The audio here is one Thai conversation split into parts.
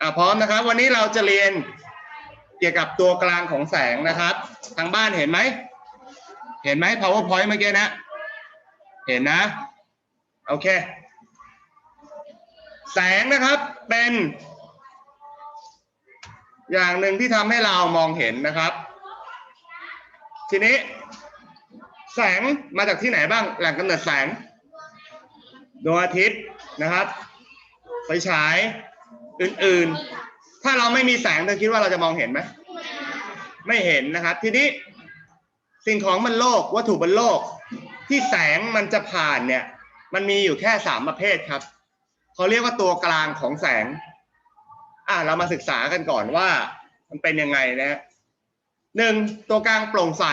อ่าพร้อมนะครับ วันนี้เราจะเรียนเกี่ยวกับตัวกลางของแสงนะครับ ทางบ้านเห็นไหม เห็นไหม powerpoint เมื่อกี้นะ เห็นนะ โอเค แสงนะครับเป็น อย่างหนึ่งที่ทำให้เรามองเห็นนะครับ ทีนี้ แสงมาจากที่ไหนบ้าง แหล่งกำเนิดแสง ดวงอาทิตย์นะครับ ไฟฉาย อื่นๆ ถ้าเราไม่มีแสงเธอคิดว่าเราจะมองเห็นไหม ไม่เห็นนะครับ ทีนี้สิ่งของบนโลกวัตถุบนโลก ที่แสงมันจะผ่านเนี่ย มันมีอยู่แค่สามประเภทครับเขาเรียกว่าตัวกลางของแสง อะเรามาศึกษากันก่อนว่า มันเป็นยังไงนะฮะหนึ่งตัวกลางโปร่งใส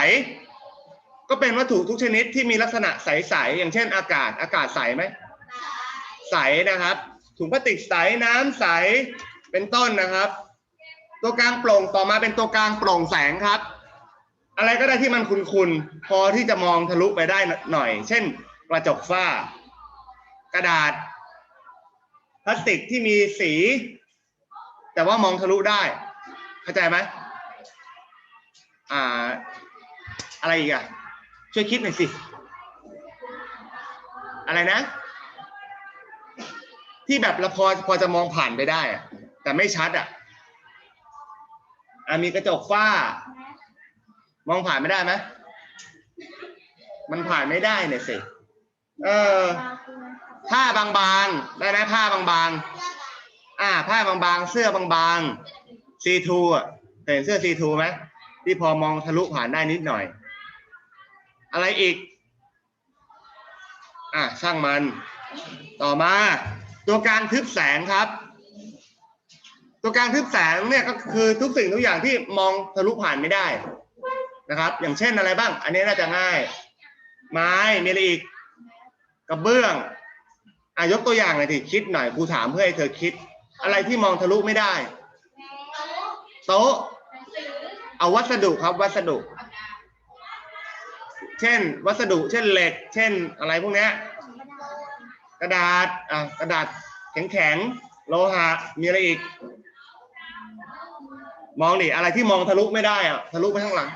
ก็เป็นวัตถุทุกชนิดที่มีลักษณะใสๆอย่างเช่นอากาศอากาศใสไหมใสนะครับ ถุงพลาสติกใสน้ำใสเป็นต้นนะครับ ตัวกลางโปร่งต่อมาเป็นตัวกลางโปร่งแสงครับ อะไรก็ได้ที่มันคุนๆพอที่จะมองทะลุไปได้หน่อย เช่น กระจกฝ้า กระดาษ พลาสติกที่มีสี แต่ว่ามองทะลุได้ เข้าใจไหมอ่า อะไรอีกอะช่วยคิดหน่อยสิ อะไรนะ ที่แบบเราพอพอจะมองผ่านไปได้อะแต่ไม่ชัดอะอะมีกระจกฝ้า มองผ่านไม่ได้ไหมมันผ่านไม่ได้เนี่ยสิเออผ้าบางๆได้ไหมผ้าบางๆอ่า ผ้าบางๆเสื้อบางๆซีทูอะเคยเห็นเสื้อซีทูไหมที่พอมองทะลุผ่านได้นิดหน่อย อะไรอีก อะช่างมัน ต่อมา ตัวกางทึบแสงครับ ตัวกางทึบแสงเนี่ยก็คือทุกสิ่งทุกอย่างที่มองทะลุผ่านไม่ได้นะครับ อย่างเช่นอะไรบ้าง อันนี้น่าจะง่าย ไม้มีอะไรอีกกระเบื้องอะยกตัวอย่างหน่อยทีคิดหน่อยครูถามเพื่อให้เธอคิด อะไรที่มองทะลุไม่ได้ โต๊ะเอาวัสดุครับวัสดุ เช่น วัสดุ เช่นเหล็ก เช่นอะไรพวกนี้ ระดาษอะกระดาษแข็งๆโลหะมีอะไรอีก มองดิอะไรที่มองทะลุไม่ได้อะทะลุไปข้างหลัง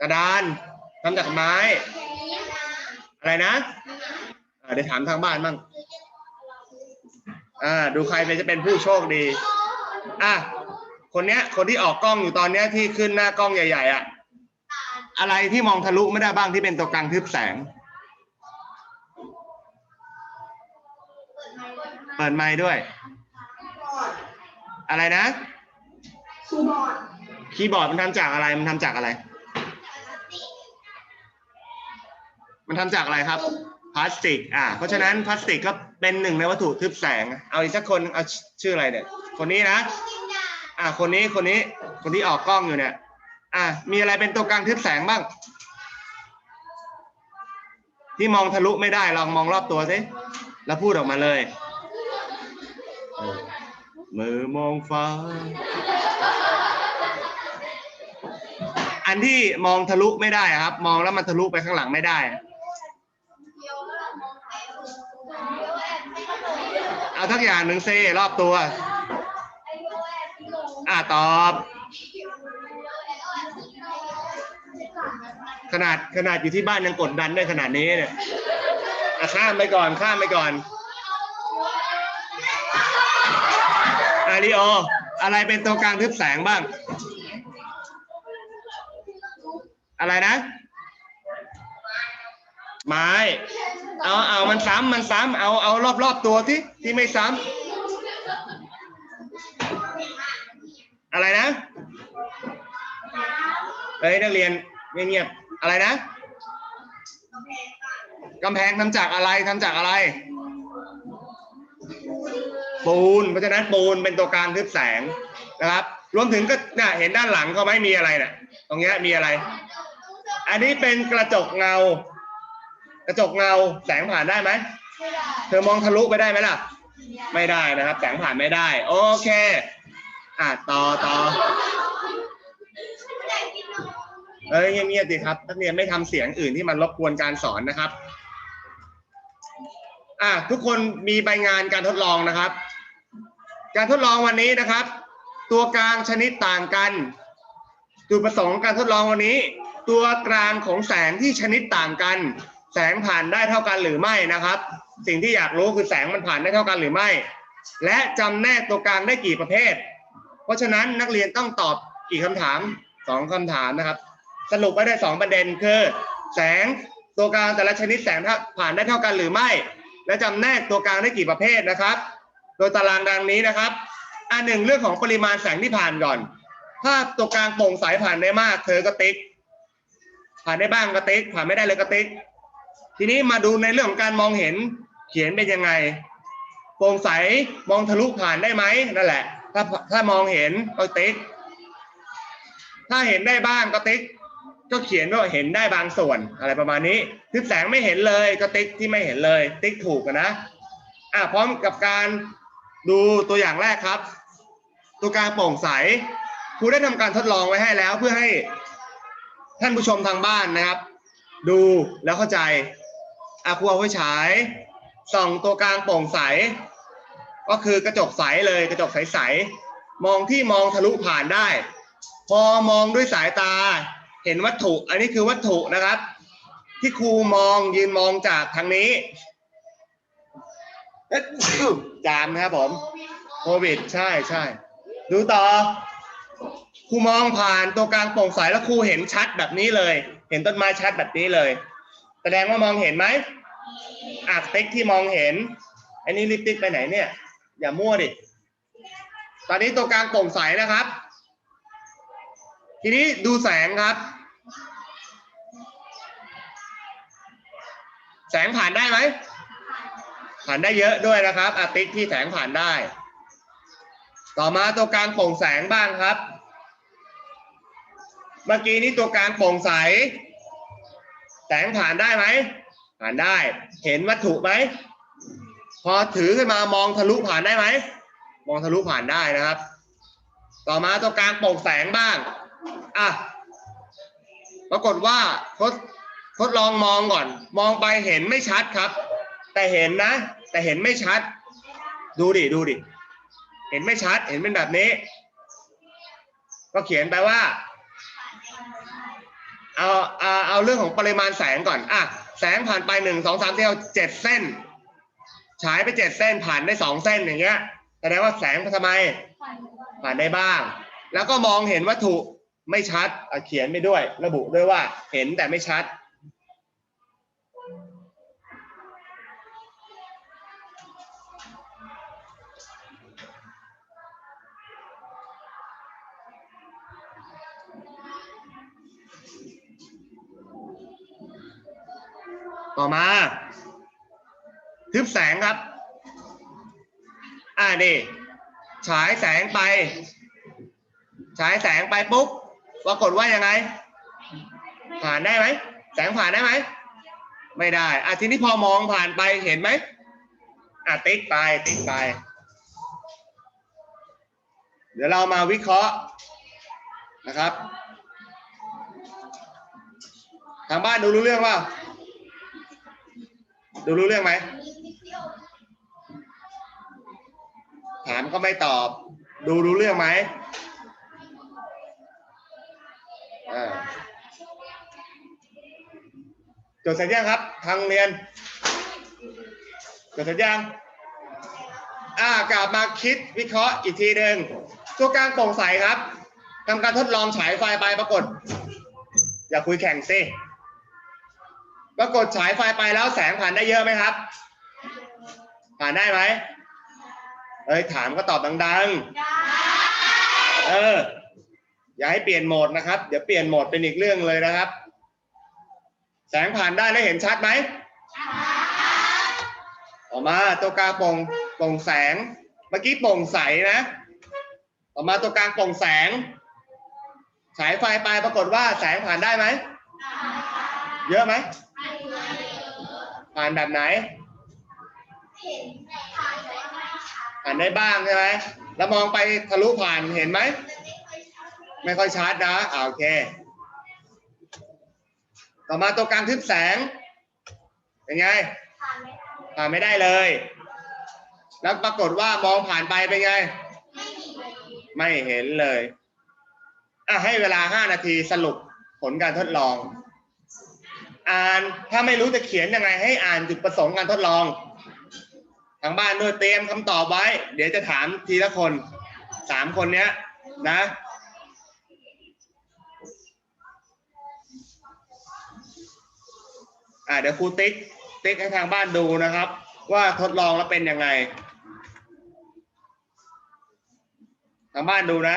กระดานทำจากไม้ อะไรนะอะเดี๋ยวถามทางบ้านบ้างอ่าดูใครเป็นจะเป็นผู้โชคดี อะคนเนี้ย คนที่ออกกล้องอยู่ตอนเนี้ยที่ขึ้นหน้ากล้องใหญ่ ๆ อะ อะไรที่มองทะลุไม่ได้บ้างที่เป็นตัวกลางทึบแสง ปิดไมค์ด้วย อะไรนะ คีย์บอร์ด คีย์บอร์ดมันทำจากอะไร มันทำจากอะไร มันทำจากอะไรครับ พลาสติก อ่า เพราะฉะนั้นพลาสติกก็เป็นหนึ่งในวัตถุทึบแสง เอาอีกสักคน เอาชื่ออะไรเนี่ย คนนี้นะ อ่า คนนี้ คนนี้ คนที่ออกกล้องอยู่เนี่ย อ่า มีอะไรเป็นตัวกลางทึบแสงบ้าง ที่มองทะลุไม่ได้ ลองมองรอบตัวสิ แล้วพูดออกมาเลย มือมองฟ้า อันที่มองทะลุไม่ได้ครับ มองแล้วมันทะลุไปข้างหลังไม่ได้ เอาทักอย่างหนึ่งเซรอบตัว อ่าตอบ ขนาดขนาดอยู่ที่บ้านยังกดดันได้ขนาดนี้เนี่ยข้ามไปก่อนข้ามไปก่อน อาริโอ อะไรเป็นตัวกลางทึบแสงบ้าง อะไรนะ ไม้ เอาเอามันซ้ำมันซ้ำเอาเอารอบรอบตัวที่ที่ไม่ซ้ำอะไรนะเฮ้ยนักเรียนเงียบๆอะไรนะกำแพงทำจากอะไรทำจากอะไร ปูน เพราะฉะนั้นปูนเป็นตัวกลางทึบแสงนะครับ รวมถึงก็เนี่ยเห็นด้านหลังเขาไม่มีอะไรเนี่ยตรงเนี้ยมีอะไร อันนี้เป็นกระจกเงา กระจกเงาแสงผ่านได้ไหมเธอมองทะลุไปได้ไหมล่ะ ไม่ได้นะครับ แสงผ่านไม่ได้ โอเค อะต่อต่อเอ้ยเงียบๆดีครับนักเรียนไม่ทำเสียงอื่นที่มันรบกวนการสอนนะครับ อะทุกคนมีใบงานการทดลองนะครับ การทดลองวันนี้นะครับ ตัวกลางชนิดต่างกันจุดประสงค์การทดลองวันนี้ ตัวกลางของแสงที่ชนิดต่างกัน แสงผ่านได้เท่ากันหรือไม่นะครับ สิ่งที่อยากรู้คือแสงมันผ่านได้เท่ากันหรือไม่ และจำแนกตัวกลางได้กี่ประเภท เพราะฉะนั้นนักเรียนต้องตอบกี่คำถามสองคำถามนะครับ สรุปไว้ได้สองประเด็นคือ แสงตัวกลางแต่ละชนิดแสงผ่านได้เท่ากันหรือไม่ และจำแนกตัวกลางได้กี่ประเภทนะครับ โดยตารางดังนี้นะครับอันหนึ่งเรื่องของปริมาณแสงที่ผ่านก่อน ถ้าตัวกลางโปร่งใสผ่านได้มาก เธอก็ติ๊ก ผ่านได้บ้างก็ติ๊ก ผ่านไม่ได้เลยก็ติ๊ก ทีนี้มาดูในเรื่องของการมองเห็นเขียนเป็นยังไง โปร่งใสมองทะลุผ่านได้ไหมนั่นแหละ ถ้าถ้ามองเห็นก็ติ๊ก ถ้าเห็นได้บ้างก็ติ๊ก ก็เขียนว่าเห็นได้บางส่วนอะไรประมาณนี้ทึบแสงไม่เห็นเลยก็ติ๊กที่ไม่เห็นเลย ติ๊กถูกนะอะพร้อมกับการ ดูตัวอย่างแรกครับ ตัวกลางโปร่งใสครูได้ทำการทดลองไว้ให้แล้วเพื่อให้ท่านผู้ชมทางบ้านนะครับ ดูแล้วเข้าใจอะครูเอาไว้ฉายส่องตัวกลางโปร่งใส ก็คือกระจกใสเลยกระจกใสๆมองที่มองทะลุผ่านได้ พอมองด้วยสายตาเห็นวัตถุ อันนี้คือวัตถุนะครับ ที่ครูมองยืนมองจากทางนี้ จามนะครับผมโควิด ใช่ใช่ดูต่อครูมองผ่านตัวกลางโปร่งใสแล้วครูเห็นชัดแบบนี้เลย เห็นต้นไม้ชัดแบบนี้เลย แสดงว่ามองเห็นไหมอาร์ติ๊กที่มองเห็นอันนี้ลิปติ๊กไปไหนเนี่ย อย่ามั่วดิตอนนี้ตัวกลางโปร่งใสนะครับ ทีนี้ดูแสงครับ แสงผ่านได้ไหม ผ่านได้เยอะด้วยนะครับอาติ๊กที่แสงผ่านได้ ต่อมาตัวกลางโปร่งแสงบ้างครับ เมื่อกี้นี้ตัวกลางโปร่งใส แสงผ่านได้ไหมผ่านได้ เห็นวัตถุไหมพอถือขึ้นมามองทะลุผ่านได้ไหมมองทะลุผ่านได้นะครับ ต่อมาตัวกลางโปร่งแสงบ้างอะปรากฏว่าทดทดลองมองก่อน มองไปเห็นไม่ชัดครับ แต่เห็นนะ แต่เห็นไม่ชัด ดูดิดูดิ เห็นไม่ชัด เห็นเป็นแบบนี้ ก็เขียนไปว่า เอาเอาเอาเรื่องของปริมาณแสงก่อนอะแสงผ่านไปหนึ่งสองสามเที่ยวเจ็ดเส้น ฉายไปเจ็ดเส้นผ่านได้สองเส้นอย่างเงี้ยแสดงว่าแสงทำไม ผ่านได้บ้าง แล้วก็มองเห็นวัตถุไม่ชัดเขียนไปด้วย ระบุด้วยว่าเห็นแต่ไม่ชัด ต่อมา ทึบแสงครับ อ่านี่ฉายแสงไป ฉายแสงไปปุ๊บปรากฏว่ายังไง ผ่านได้ไหมแสงผ่านได้ไหมไม่ได้อะทีนี้พอมองผ่านไปเห็นไหมอะติ๊กไปติ๊กไป เดี๋ยวเรามาวิเคราะห์นะครับ ทางบ้านดูรู้เรื่องว่า ดูรู้เรื่องไหม ถามก็ไม่ตอบ ดูรู้เรื่องไหมจดเสร็จยังครับ ทางเรียนจดเสร็จยังอ่ากลับมาคิดวิเคราะห์อีกทีหนึ่งตัวกลางโปร่งใสครับทำการทดลองฉายไฟไปปรากฏ อย่าคุยแข่งสิ ปรากฏฉายไฟไปแล้วแสงผ่านได้เยอะไหมครับ ผ่านได้ไหมเอ้ยถามก็ตอบดังๆเอออย่าให้เปลี่ยนโหมดนะครับ เดี๋ยวเปลี่ยนโหมดเป็นอีกเรื่องเลยนะครับ แสงผ่านได้แล้วเห็นชัดไหมต่อมาตัวกลางโปร่งโปร่งแสง เมื่อกี้โปร่งใสนะต่อมาตัวกลางโปร่งแสง ฉายไฟไปปรากฏว่าแสงผ่านได้ไหม เยอะไหม ผ่านแบบไหนผ่านได้บ้างใช่ไหมแล้วมองไปทะลุผ่านเห็นไหม ไม่ค่อยชัดนะอ่าโอเค ต่อมาตัวกลางทึบแสง เป็นไง ผ่านไม่ได้เลย แล้วปรากฏว่ามองผ่านไปเป็นไง ไม่เห็นเลยอะให้เวลาห้านาทีสรุปผลการทดลอง อ่านถ้าไม่รู้จะเขียนยังไง ให้อ่านจุดประสงค์การทดลอง ทางบ้านด้วยเตรียมคำตอบไว้ เดี๋ยวจะถามทีละคนสามคนเนี้ยนะอ่าเดี๋ยวครูติ๊กติ๊กให้ทางบ้านดูนะครับ ว่าทดลองแล้วเป็นยังไง ทางบ้านดูนะ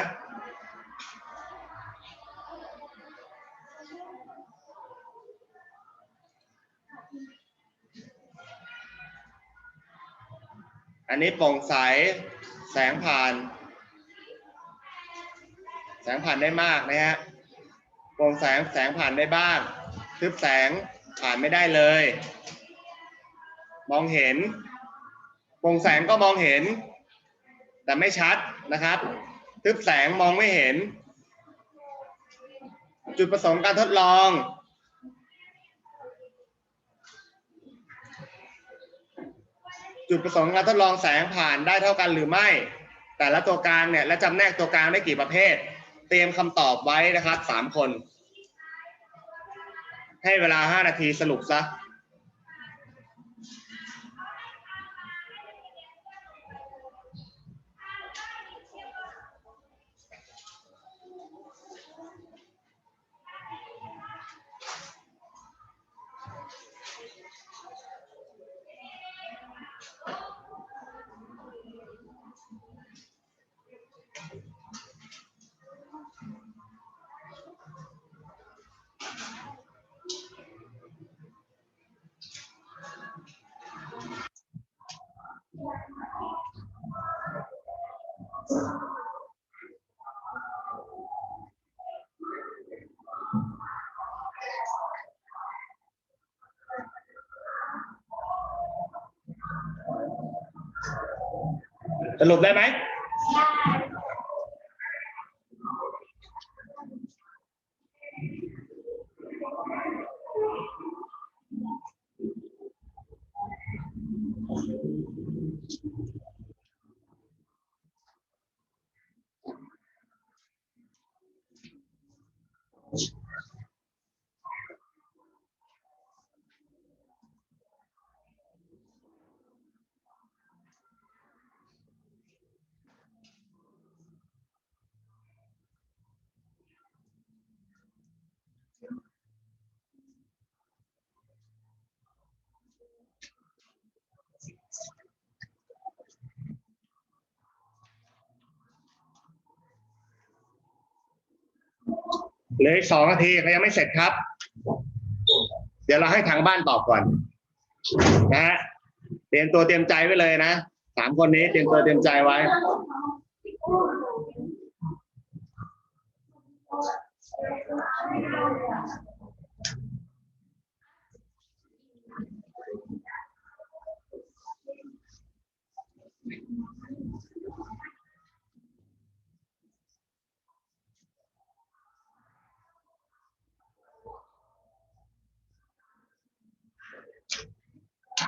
อันนี้โปร่งใสแสงผ่าน แสงผ่านได้มากนะฮะโปร่งแสงแสงผ่านได้บ้างทึบแสงผ่านไม่ได้เลย มองเห็นโปร่งแสงก็มองเห็น แต่ไม่ชัดนะครับ ทึบแสงมองไม่เห็น จุดประสงค์การทดลอง จุดประสงค์การทดลองแสงผ่านได้เท่ากันหรือไม่ แต่ละตัวกลางเนี่ยและจำแนกตัวกลางได้กี่ประเภท เตรียมคำตอบไว้นะครับสามคน ให้เวลาห้านาทีสรุปซะ สรุป เหลืออีกสองนาทีเขายังไม่เสร็จครับ เดี๋ยวเราให้ทางบ้านตอบก่อน นะฮะเตรียมตัวเตรียมใจไว้เลยนะสามคนนี้เตรียมตัวเตรียมใจไว้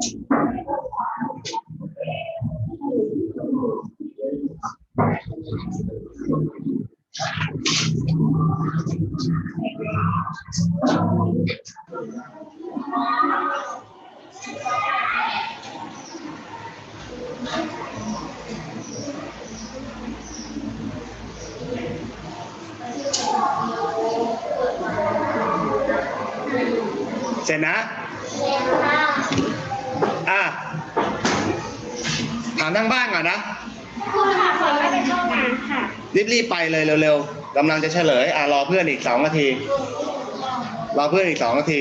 เนก่อนนะคุณค่ะขอไม่เป็นห้องน้ำค่ะ รีบๆไปเลยเร็วๆกำลังจะเฉลย อะรอเพื่อนอีกสองนาที รอเพื่อนอีกสองนาที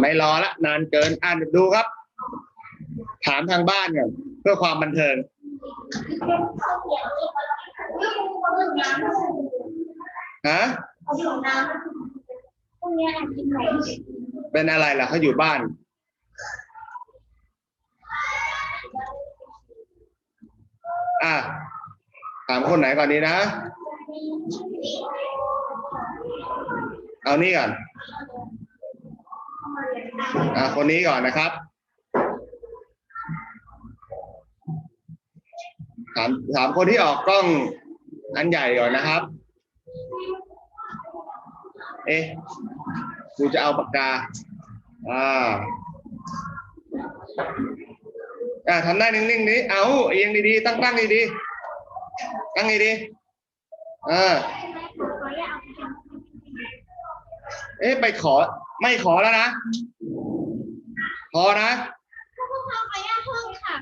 ไม่รอละ นานเกิน อ่านดูครับ ถามทางบ้านก่อนเพื่อความบันเทิงฮะเอาดื่มน้ำพรุ่งนี้อากินไหนเป็นอะไรล่ะเขาอยู่บ้าน อะถามคนไหนก่อนดีนะ เอานี่ก่อนอะคนนี้ก่อนนะครับ ถามถามคนที่ออกกล้องอันใหญ่ก่อนนะครับ เอ๊ะกูจะเอาปากกา อ่า อ่าทำได้นิ่งๆนี้เอาเอียงดีๆ ตั้งตั้งดีๆตั้งดีๆอ่าเอ๊ะไปขอ ไม่ขอแล้วนะ พอนะผู้พาไปย่าเพิ่งค่ะ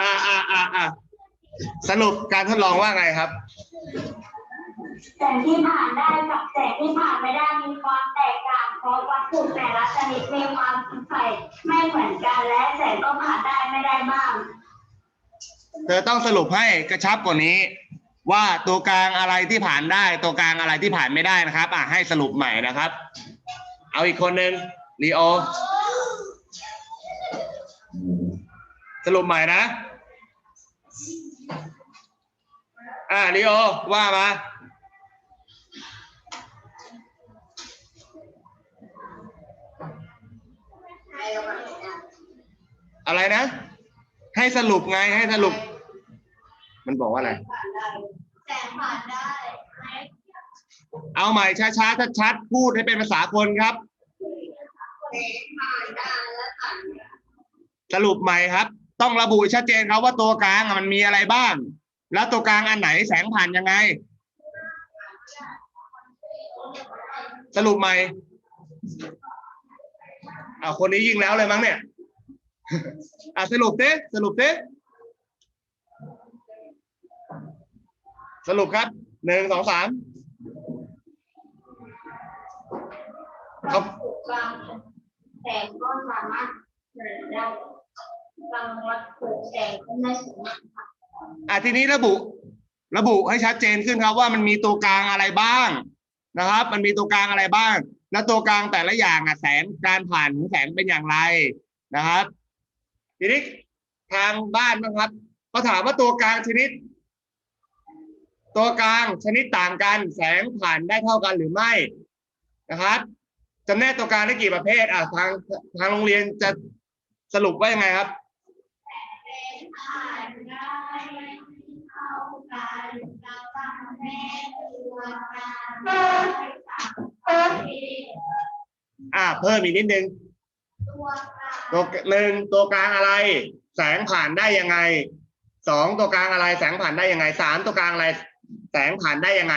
อ่าอ่าอ่าอ่า สรุปการทดลองว่าไงครับแสงที่ผ่านได้กับแสงที่ผ่านไม่ได้มีความแตกต่างเพราะวัตถุแต่ละชนิดมีความใส่ไม่เหมือนกันและแสงก็ผ่านได้ไม่ได้บ้าง เธอต้องสรุปให้กระชับกว่านี้ ว่าตัวกลางอะไรที่ผ่านได้ ตัวกลางอะไรที่ผ่านไม่ได้นะครับ อะให้สรุปใหม่นะครับ เอาอีกคนหนึ่งลีโอสรุปใหม่นะ อ่าลีโอว่ามาอะไรนะ ให้สรุปไงให้สรุป มันบอกว่าอะไรแสงผ่านได้เอาใหม่ช้าๆชัดๆพูดให้เป็นภาษาคนครับสรุปใหม่ครับ ต้องระบุชัดเจนครับว่าตัวกลางมันมีอะไรบ้าง แล้วตัวกลางอันไหนแสงผ่านยังไง สรุปใหม่เอาคนนี้ยิงแล้วเลยมั้งเนี่ยอะสรุปดิสรุปดิสรุปครับหนึ่งสองสามครับกลางแสงก็สามารถเห็นได้บางวัตถุแสงก็ไม่สามารถ อะทีนี้ระบุระบุให้ชัดเจนขึ้นครับว่ามันมีตัวกลางอะไรบ้างนะครับ มันมีตัวกลางอะไรบ้าง แล้วตัวกลางแต่ละอย่างอะแสงการผ่านของแสงเป็นอย่างไรนะครับ ทีนี้ทางบ้านนะครับเขาถามว่าตัวกลางชนิด ตัวกลางชนิดต่างกัน แสงผ่านได้เท่ากันหรือไม่นะครับจำแนกตัวกลางได้กี่ประเภทอะทางทางโรงเรียนจะสรุปว่ายังไงครับ อ่า เพิ่มอีกนิดนึงตัวการตัวหนึ่งตัวกลางอะไร แสงผ่านได้ยังไงสองตัวกลางอะไร แสงผ่านได้ยังไงสามตัวกลางอะไร แสงผ่านได้ยังไง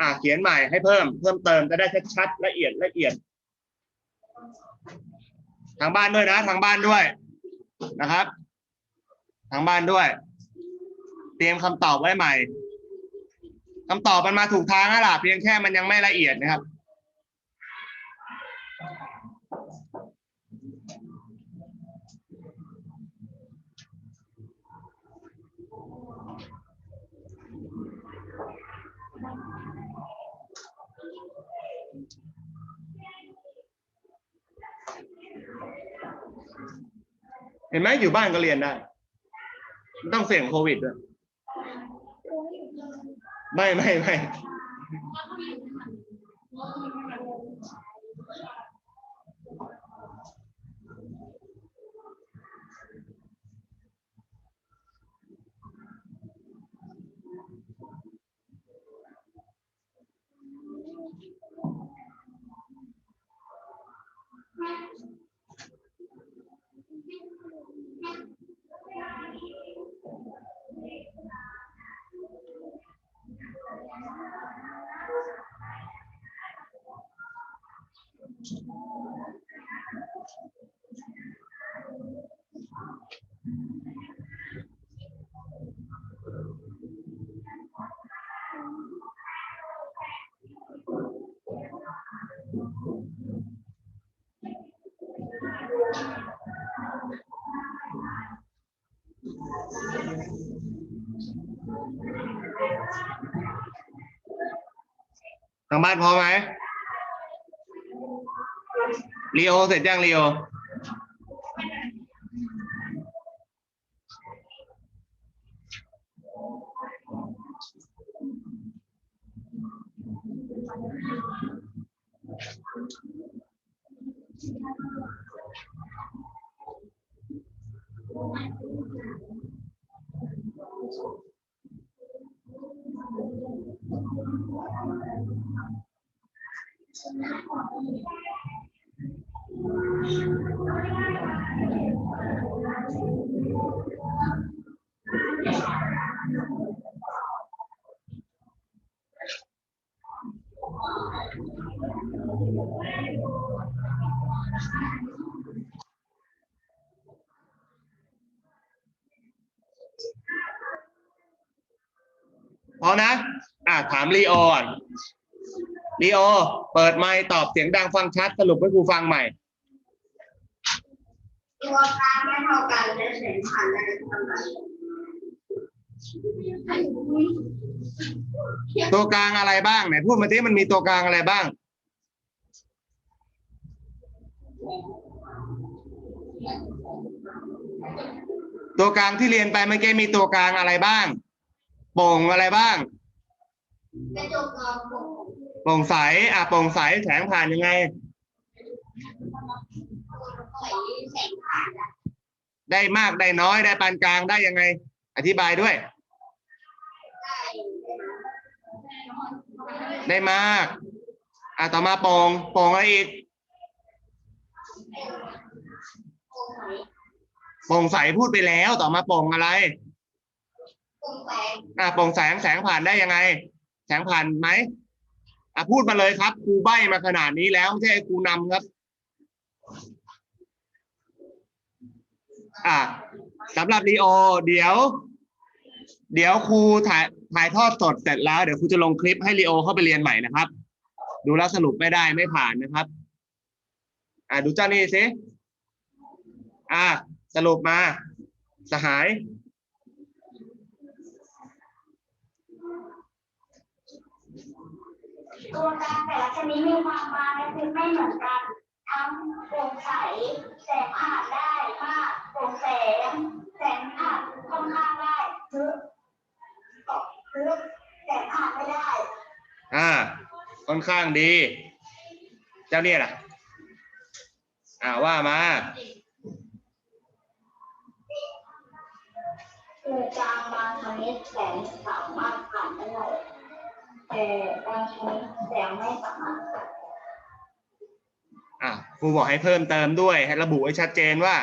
อ่า เขียนใหม่ให้เพิ่ม เพิ่มเติมจะได้ชัดๆละเอียดละเอียด ทางบ้านด้วยนะ ทางบ้านด้วยนะครับ ทางบ้านด้วย เตรียมคำตอบไว้ใหม่ คำตอบมันมาถูกทางแล้วล่ะเพียงแค่มันยังไม่ละเอียดนะครับ เห็นไหมอยู่บ้านก็เรียนได้ไม่ต้องเสี่ยงโควิดด้วย ไม่ไม่ไม่ ทางบ้านพร้อมไหม ลีโอเสร็จยังลีโอ พอนะ อะถามลีออนลีโอ เปิดไมค์ตอบเสียงดังฟังชัดสรุปให้ครูฟังใหม่ ตัวกลางไม่เท่ากันและแสงผ่านได้เท่ากันตัวกลางอะไรบ้างไหนพูดมาที่มันมีตัวกลางอะไรบ้าง ตัวกลางที่เรียนไปเมื่อกี้มีตัวกลางอะไรบ้างโป่งอะไรบ้างกระจกเงาโปร่งโปร่งใสอะโปร่งใสแสงผ่านยังไงใสแสงผ่าน ได้มากได้น้อยได้ปานกลางได้ยังไง อธิบายด้วย ได้มาก อะต่อมาโป่งโป่งอะไรอีกโปร่งใสพูดไปแล้ว ต่อมาโปร่งอะไรโปร่งแสงอะโปร่งแสงแสงผ่านได้ยังไง แสงผ่านไหมอะพูดมาเลยครับครูใบ้มาขนาดนี้แล้วไม่ใช่ครูนำครับ อะสำหรับลีโอ เดี๋ยว เดี๋ยวครูถ่ายถ่ายทอดสดเสร็จแล้วเดี๋ยวครูจะลงคลิปให้ลีโอเข้าไปเรียนใหม่นะครับ ดูแล้วสรุปไม่ได้ไม่ผ่านนะครับ อะดูเจ้านี่สิอะสรุปมา สหายตัวกางแต่ละชนิดมีความบางและทึบไม่เหมือนกัน ทั้งโปร่งใส แสงผ่านได้มากโปร่งแสง แสงผ่านค่อนข้างได้ทึบทึบแสงผ่านไม่ได้ อ่า ค่อนข้างดี เจ้าเนี่ยล่ะ อ่าว่ามาคือกลางบางชนิดแสงสามารถผ่านได้แต่บางชนิดแสงไม่สามารถผ่าน อะครูบอกให้เพิ่มเติมด้วย ให้ระบุให้ชัดเจนว่า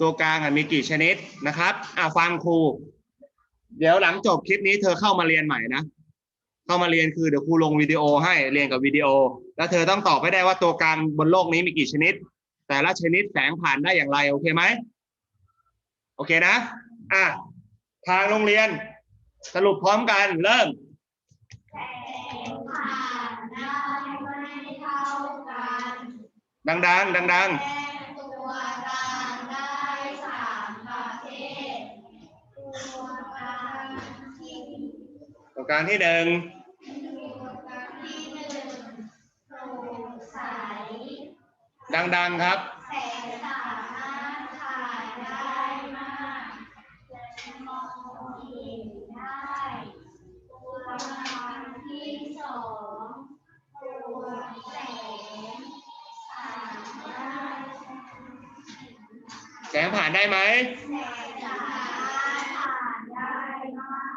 ตัวกลางมีกี่ชนิดนะครับอะฟังครู เดี๋ยวหลังจบคลิปนี้เธอเข้ามาเรียนใหม่นะเข้ามาเรียนคือเดี๋ยวครูลงวิดีโอให้เรียนกับวิดีโอ แล้วเธอต้องตอบให้ได้ว่าตัวกลางบนโลกนี้มีกี่ชนิด แต่ละชนิดแสงผ่านได้อย่างไรโอเคไหมโอเคนะอะทางโรงเรียนสรุปพร้อมกันเริ่ม ดังดังดังดังตัวกางได้สามประเภทตัวกลางที่ตัวการที่หนึ่งตัวการที่หนึ่งโปร่งใสดังดังครับ แสงผ่านได้ไหมแสงผ่านได้มาก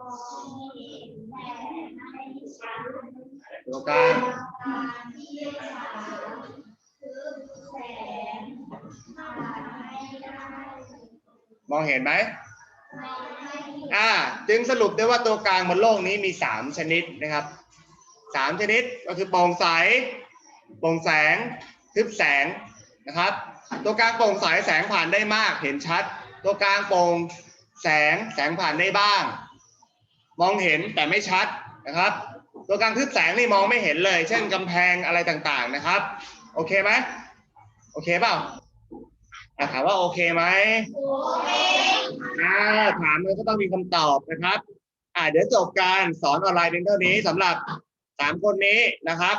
มองเห็นแต่ไม่ชัวการมองผ่านมองเห็นไหมอ่า จึงสรุปได้ว่าตัวกลางบนโลกนี้มีสามชนิดนะครับสามชนิดก็คือโปร่งใสโปร่งแสงทึบแสงนะครับ ตัวกลางโปร่งใสแสงผ่านได้มากเห็นชัด ตัวกลางโปร่งแสงแสงผ่านได้บ้าง มองเห็นแต่ไม่ชัดนะครับ ตัวกลางทึบแสงนี่มองไม่เห็นเลย เช่นกำแพงอะไรต่างๆนะครับ โอเคไหมโอเคเปล่าอะถามว่าโอเคไหมอ่าถามมันก็ต้องมีคำตอบนะครับอ่าเดี๋ยวจบการสอนออนไลน์เพียงเท่านี้สำหรับสามคนนี้นะครับ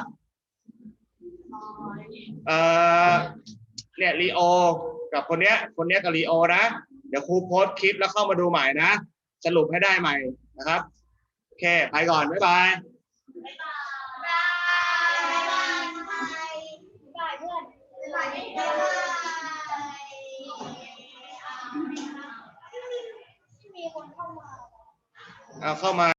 เอ่อ เนี่ยลีโอกับคนเนี้ย คนเนี้ยกับลีโอนะ เดี๋ยวครูโพสต์คลิปแล้วเข้ามาดูใหม่นะ สรุปให้ได้ใหม่นะครับ โอเค ไปก่อน บ๊ายบายบ๊ายบายบ๊ายบายเพื่อนบ๊ายบายมีคนเข้ามาเอาเข้ามา